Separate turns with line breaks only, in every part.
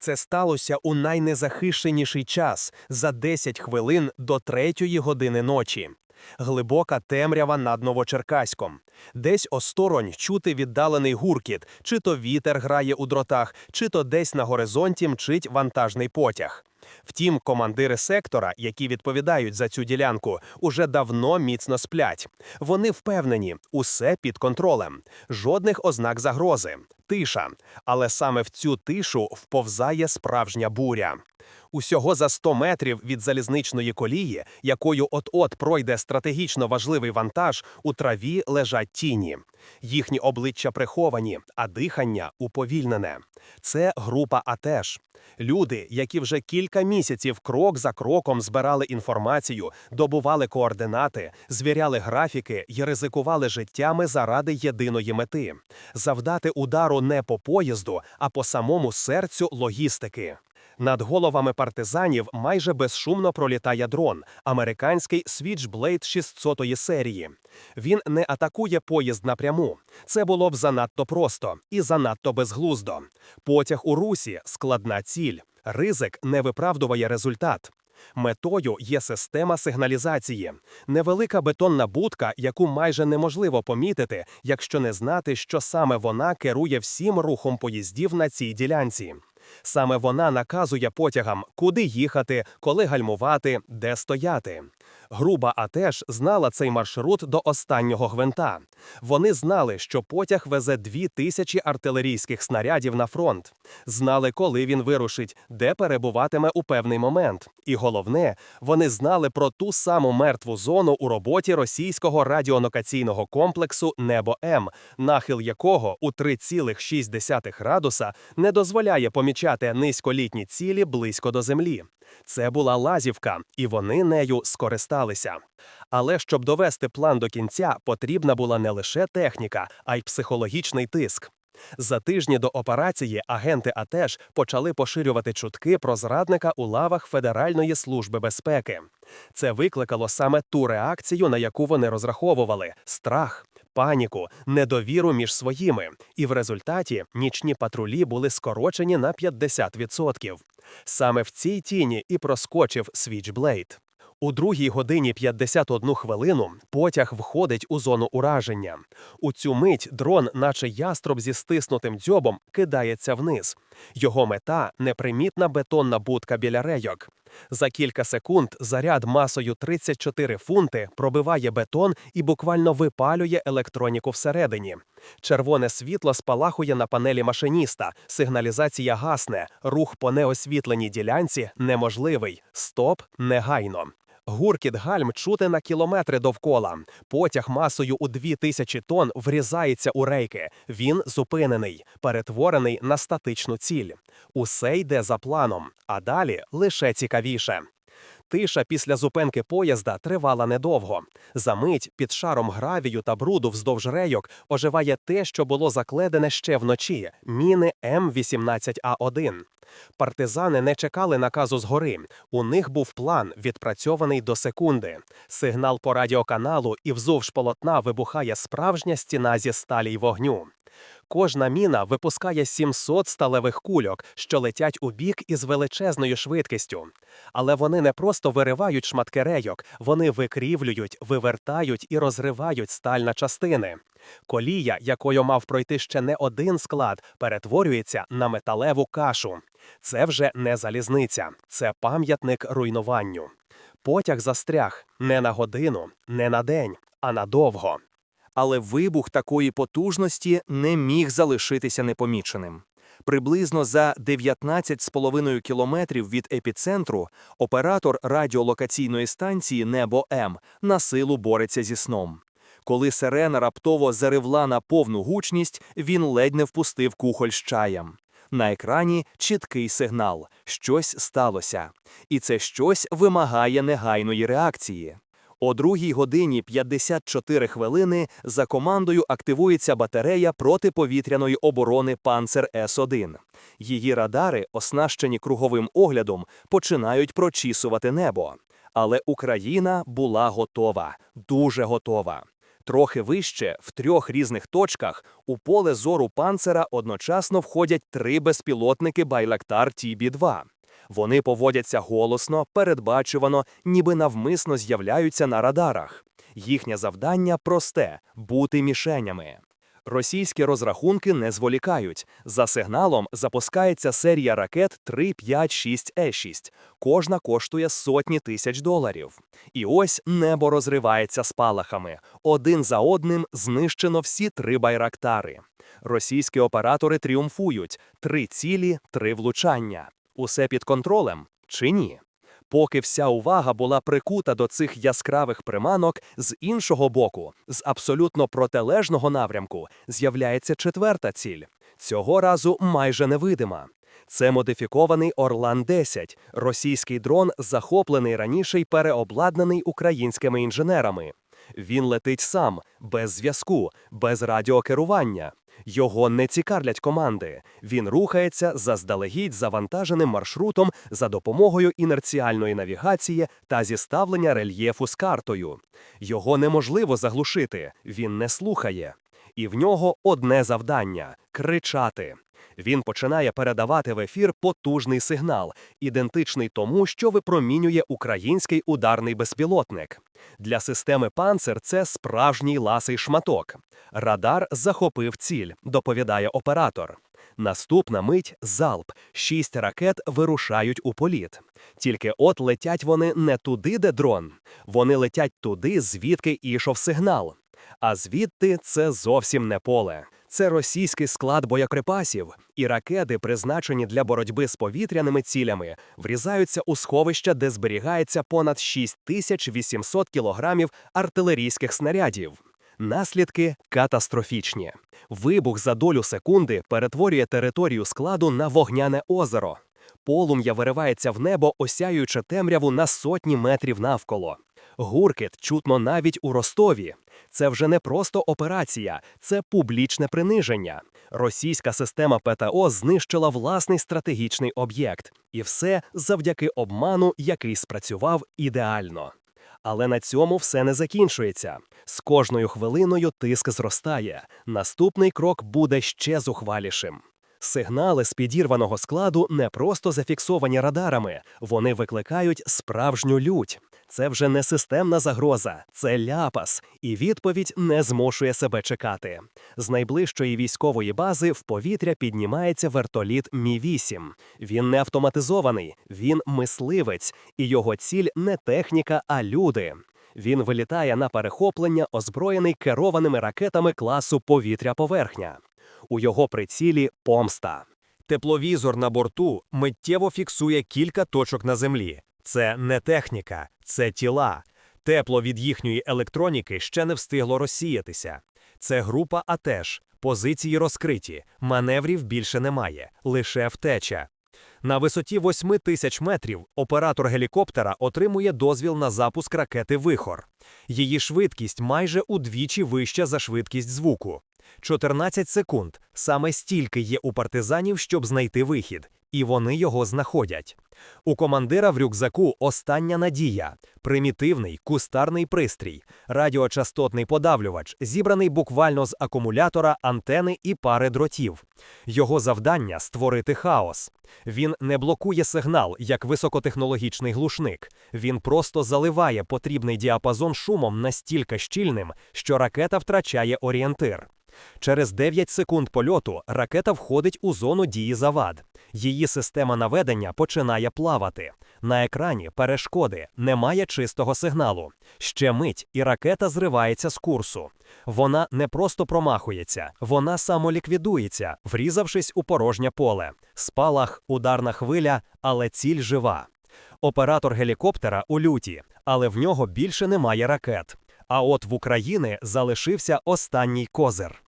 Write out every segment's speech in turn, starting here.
Це сталося у найнезахищеніший час за 10 хвилин до третьої години ночі. Глибока темрява над Новочеркаськом. Десь осторонь чути віддалений гуркіт, чи то вітер грає у дротах, чи то десь на горизонті мчить вантажний потяг. Втім, командири сектора, які відповідають за цю ділянку, уже давно міцно сплять. Вони впевнені, усе під контролем, жодних ознак загрози, тиша. Але саме в цю тишу вповзає справжня буря. Усього за 100 метрів від залізничної колії, якою от-от пройде стратегічно важливий вантаж, у траві лежать тіні. Їхні обличчя приховані, а дихання уповільнене. Це група АТЕШ. Люди, які вже кілька місяців крок за кроком збирали інформацію, добували координати, звіряли графіки і ризикували життями заради єдиної мети завдати удару не по поїзду, а по самому серцю логістики. Над головами партизанів майже безшумно пролітає дрон, американський Switchblade 600 серії. Він не атакує поїзд напряму. Це було б занадто просто і занадто безглуздо. Потяг у русі складна ціль. Ризик не виправдує результат. Метою є система сигналізації, невелика бетонна будка, яку майже неможливо помітити, якщо не знати, що саме вона керує всім рухом поїздів на цій ділянці. Саме вона наказує потягам, куди їхати, коли гальмувати, де стояти. Груба АТЕШ знала цей маршрут до останнього гвинта. Вони знали, що потяг везе дві тисячі артилерійських снарядів на фронт, знали, коли він вирушить, де перебуватиме у певний момент. І головне, вони знали про ту саму мертву зону у роботі російського радіонокаційного комплексу Небо М, нахил якого у 3,6 градуса не дозволяє помічати низьколітні цілі близько до землі. Це була лазівка, і вони нею скористалися. Але щоб довести план до кінця, потрібна була не лише техніка, а й психологічний тиск. За тижні до операції агенти АТЕШ почали поширювати чутки про зрадника у лавах Федеральної служби безпеки. Це викликало саме ту реакцію, на яку вони розраховували: страх, паніку, недовіру між своїми. І в результаті нічні патрулі були скорочені на 50%. Саме в цій тіні і проскочив Switchblade. У другій годині 51 хвилину потяг входить у зону ураження. У цю мить дрон, наче яструб зі стиснутим дзьобом, кидається вниз. Його мета непримітна бетонна будка біля рейок. За кілька секунд заряд масою 34 фунти пробиває бетон і буквально випалює електроніку всередині. Червоне світло спалахує на панелі машиніста, сигналізація гасне, рух по неосвітленій ділянці неможливий. Стоп негайно. Гуркіт гальм чути на кілометри довкола. Потяг масою у дві тисячі тонн врізається у рейки. Він зупинений, перетворений на статичну ціль. Усе йде за планом, а далі лише цікавіше. Тиша після зупинки поїзда тривала недовго. За мить під шаром гравію та бруду вздовж рейок оживає те, що було закледене ще вночі міни М18А1. Партизани не чекали наказу згори. У них був план, відпрацьований до секунди. Сигнал по радіоканалу і вздовж полотна вибухає справжня стіна зі сталі й вогню. Кожна міна випускає 700 сталевих кульок, що летять у бік із величезною швидкістю. Але вони не просто виривають шматки рейок, вони викрівлюють, вивертають і розривають сталь на частини. Колія, якою мав пройти ще не один склад, перетворюється на металеву кашу. Це вже не залізниця, це пам'ятник руйнуванню. Потяг застряг не на годину, не на день, а надовго.
Але вибух такої потужності не міг залишитися непоміченим. Приблизно за 19,5 кілометрів від епіцентру оператор радіолокаційної станції Небо М на силу бореться зі сном. Коли сирена раптово заривла на повну гучність, він ледь не впустив кухоль з чаєм. На екрані чіткий сигнал щось сталося, і це щось вимагає негайної реакції. О 2 годині 54 хвилини за командою активується батарея протиповітряної оборони Панцер С-1. Її радари, оснащені круговим оглядом, починають прочісувати небо. Але Україна була готова, дуже готова. Трохи вище, в трьох різних точках, у поле зору панцера одночасно входять три безпілотники Байлактар TB-2. Вони поводяться голосно, передбачувано, ніби навмисно з'являються на радарах. Їхнє завдання просте бути мішенями. Російські розрахунки не зволікають. За сигналом запускається серія ракет 3, 5, 6, Е6. Кожна коштує сотні тисяч доларів. І ось небо розривається спалахами. Один за одним знищено всі три байрактари. Російські оператори тріумфують: три цілі, три влучання. Усе під контролем чи ні? Поки вся увага була прикута до цих яскравих приманок, з іншого боку, з абсолютно протилежного напрямку, з'являється четверта ціль. Цього разу майже невидима. Це модифікований Орлан-10, російський дрон, захоплений раніше й переобладнаний українськими інженерами. Він летить сам, без зв'язку, без радіокерування. Його не цікавлять команди. Він рухається заздалегідь завантаженим маршрутом за допомогою інерціальної навігації та зіставлення рельєфу з картою. Його неможливо заглушити, він не слухає. І в нього одне завдання кричати. Він починає передавати в ефір потужний сигнал, ідентичний тому, що випромінює український ударний безпілотник. Для системи панцер це справжній ласий шматок. Радар захопив ціль, доповідає оператор. Наступна мить залп. Шість ракет вирушають у політ. Тільки от летять вони не туди, де дрон. Вони летять туди, звідки ішов сигнал. А звідти це зовсім не поле. Це російський склад боєприпасів, і ракети, призначені для боротьби з повітряними цілями, врізаються у сховища, де зберігається понад 6800 кілограмів артилерійських снарядів. Наслідки катастрофічні. Вибух за долю секунди перетворює територію складу на вогняне озеро. Полум'я виривається в небо, осяюючи темряву на сотні метрів навколо. Гуркіт чутно навіть у Ростові. Це вже не просто операція, це публічне приниження. Російська система ПТО знищила власний стратегічний об'єкт, і все завдяки обману, який спрацював ідеально. Але на цьому все не закінчується. З кожною хвилиною тиск зростає. Наступний крок буде ще зухвалішим. Сигнали з підірваного складу не просто зафіксовані радарами, вони викликають справжню лють. Це вже не системна загроза, це ляпас, і відповідь не змушує себе чекати. З найближчої військової бази в повітря піднімається вертоліт Мі 8 Він не автоматизований, він мисливець, і його ціль не техніка, а люди. Він вилітає на перехоплення, озброєний керованими ракетами класу повітря-поверхня. У його прицілі помста.
Тепловізор на борту миттєво фіксує кілька точок на землі. Це не техніка, це тіла. Тепло від їхньої електроніки ще не встигло розсіятися. Це група АТЕШ, позиції розкриті, маневрів більше немає, лише втеча. На висоті 8 тисяч метрів оператор гелікоптера отримує дозвіл на запуск ракети Вихор. Її швидкість майже удвічі вища за швидкість звуку. 14 секунд саме стільки є у партизанів, щоб знайти вихід, і вони його знаходять. У командира в рюкзаку остання надія примітивний кустарний пристрій, радіочастотний подавлювач, зібраний буквально з акумулятора, антени і пари дротів. Його завдання створити хаос. Він не блокує сигнал як високотехнологічний глушник. Він просто заливає потрібний діапазон шумом настільки щільним, що ракета втрачає орієнтир. Через 9 секунд польоту ракета входить у зону дії завад. Її система наведення починає плавати. На екрані перешкоди, немає чистого сигналу. Ще мить, і ракета зривається з курсу. Вона не просто промахується, вона самоліквідується, врізавшись у порожнє поле. Спалах, ударна хвиля, але ціль жива. Оператор гелікоптера у люті, але в нього більше немає ракет. А от в Україні залишився останній козир.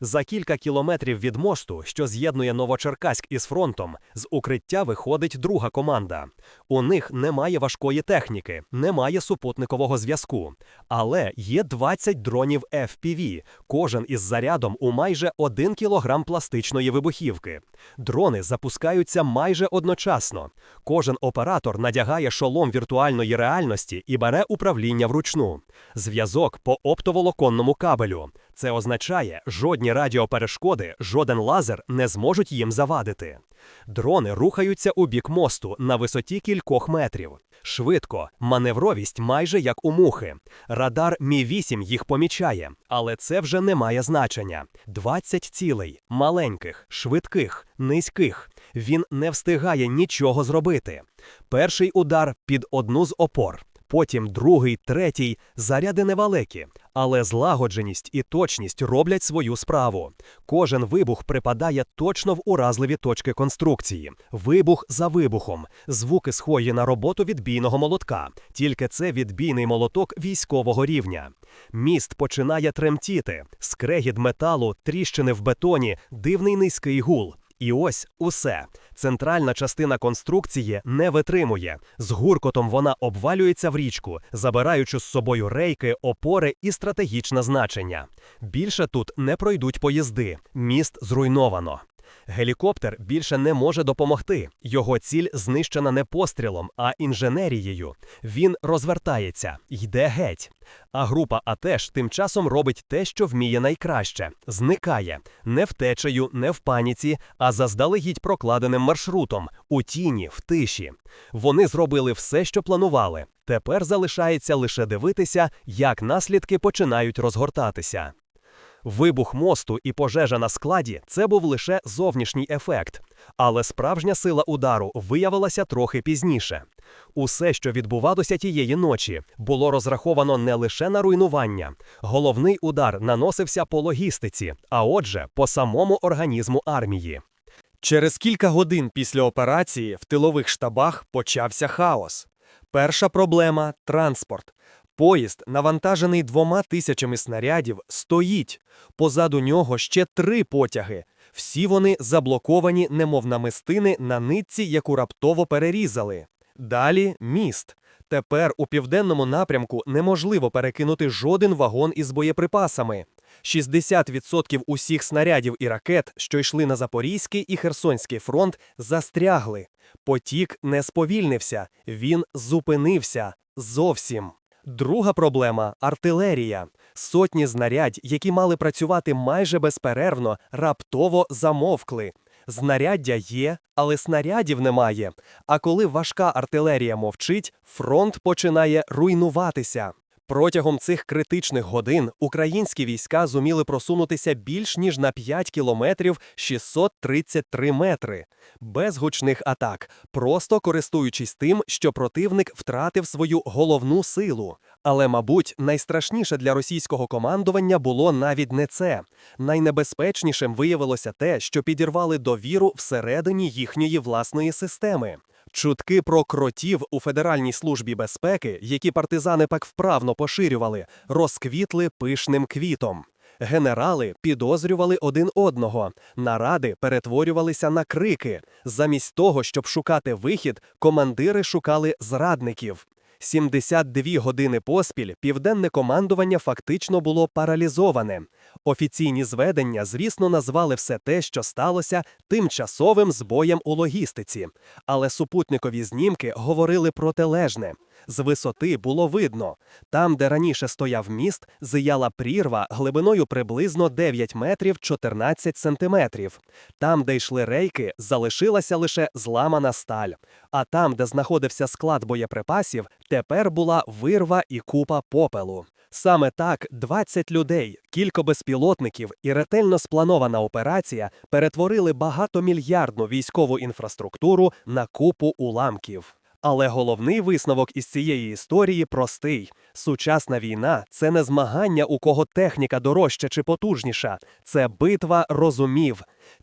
За кілька кілометрів від мосту, що з'єднує Новочеркаськ із фронтом, з укриття виходить друга команда. У них немає важкої техніки, немає супутникового зв'язку. Але є 20 дронів FPV, кожен із зарядом у майже 1 кілограм пластичної вибухівки. Дрони запускаються майже одночасно. Кожен оператор надягає шолом віртуальної реальності і бере управління вручну. Зв'язок по оптоволоконному кабелю. Це означає, жодні радіоперешкоди, жоден лазер не зможуть їм завадити. Дрони рухаються у бік мосту на висоті кількох метрів. Швидко, маневровість майже як у мухи. Радар Мі-8 їх помічає, але це вже не має значення. 20 цілей, маленьких, швидких, низьких. Він не встигає нічого зробити. Перший удар під одну з опор. Потім другий, третій заряди невеликі, але злагодженість і точність роблять свою справу. Кожен вибух припадає точно в уразливі точки конструкції. Вибух за вибухом, звуки схожі на роботу відбійного молотка. Тільки це відбійний молоток військового рівня. Міст починає тремтіти, скрегіт металу, тріщини в бетоні, дивний низький гул. І ось усе. Центральна частина конструкції не витримує. З гуркотом вона обвалюється в річку, забираючи з собою рейки, опори і стратегічне значення. Більше тут не пройдуть поїзди. Міст зруйновано. Гелікоптер більше не може допомогти. Його ціль знищена не пострілом, а інженерією. Він розвертається, йде геть. А група АТЕШ тим часом робить те, що вміє найкраще: зникає не втечею, не в паніці, а заздалегідь прокладеним маршрутом у тіні, в тиші. Вони зробили все, що планували. Тепер залишається лише дивитися, як наслідки починають розгортатися. Вибух мосту і пожежа на складі це був лише зовнішній ефект, але справжня сила удару виявилася трохи пізніше. Усе, що відбувалося тієї ночі, було розраховано не лише на руйнування. Головний удар наносився по логістиці, а отже, по самому організму армії. Через кілька годин після операції в тилових штабах почався хаос. Перша проблема транспорт. Поїзд, навантажений двома тисячами снарядів, стоїть. Позаду нього ще три потяги. Всі вони заблоковані, немов намистини на нитці, яку раптово перерізали. Далі міст. Тепер у південному напрямку неможливо перекинути жоден вагон із боєприпасами. 60% усіх снарядів і ракет, що йшли на Запорізький і Херсонський фронт, застрягли. Потік не сповільнився, він зупинився зовсім. Друга проблема артилерія. Сотні знарядь, які мали працювати майже безперервно, раптово замовкли. Знаряддя є, але снарядів немає. А коли важка артилерія мовчить, фронт починає руйнуватися. Протягом цих критичних годин українські війська зуміли просунутися більш ніж на 5 кілометрів 633 метри. Без гучних атак, просто користуючись тим, що противник втратив свою головну силу. Але, мабуть, найстрашніше для російського командування було навіть не це. Найнебезпечнішим виявилося те, що підірвали довіру всередині їхньої власної системи. Чутки про кротів у Федеральній службі безпеки, які партизани пак вправно поширювали, розквітли пишним квітом. Генерали підозрювали один одного, наради перетворювалися на крики. Замість того, щоб шукати вихід, командири шукали зрадників. 72 години поспіль південне командування фактично було паралізоване. Офіційні зведення, звісно, назвали все те, що сталося, тимчасовим збоєм у логістиці. Але супутникові знімки говорили протилежне. З висоти було видно. Там, де раніше стояв міст, зияла прірва глибиною приблизно 9 метрів 14 сантиметрів. Там, де йшли рейки, залишилася лише зламана сталь. А там, де знаходився склад боєприпасів, тепер була вирва і купа попелу. Саме так 20 людей, кілька безпілотників і ретельно спланована операція перетворили багатомільярдну військову інфраструктуру на купу уламків. Але головний висновок із цієї історії простий: сучасна війна це не змагання, у кого техніка дорожча чи потужніша, це битва розумів.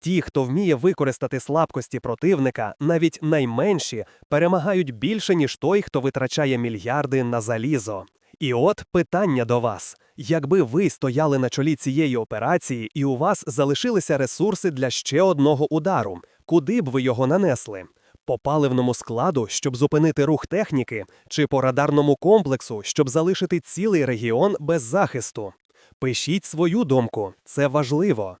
Ті, хто вміє використати слабкості противника, навіть найменші, перемагають більше, ніж той, хто витрачає мільярди на залізо. І от питання до вас: якби ви стояли на чолі цієї операції, і у вас залишилися ресурси для ще одного удару, куди б ви його нанесли? По паливному складу, щоб зупинити рух техніки, чи по радарному комплексу, щоб залишити цілий регіон без захисту? Пишіть свою думку, це важливо.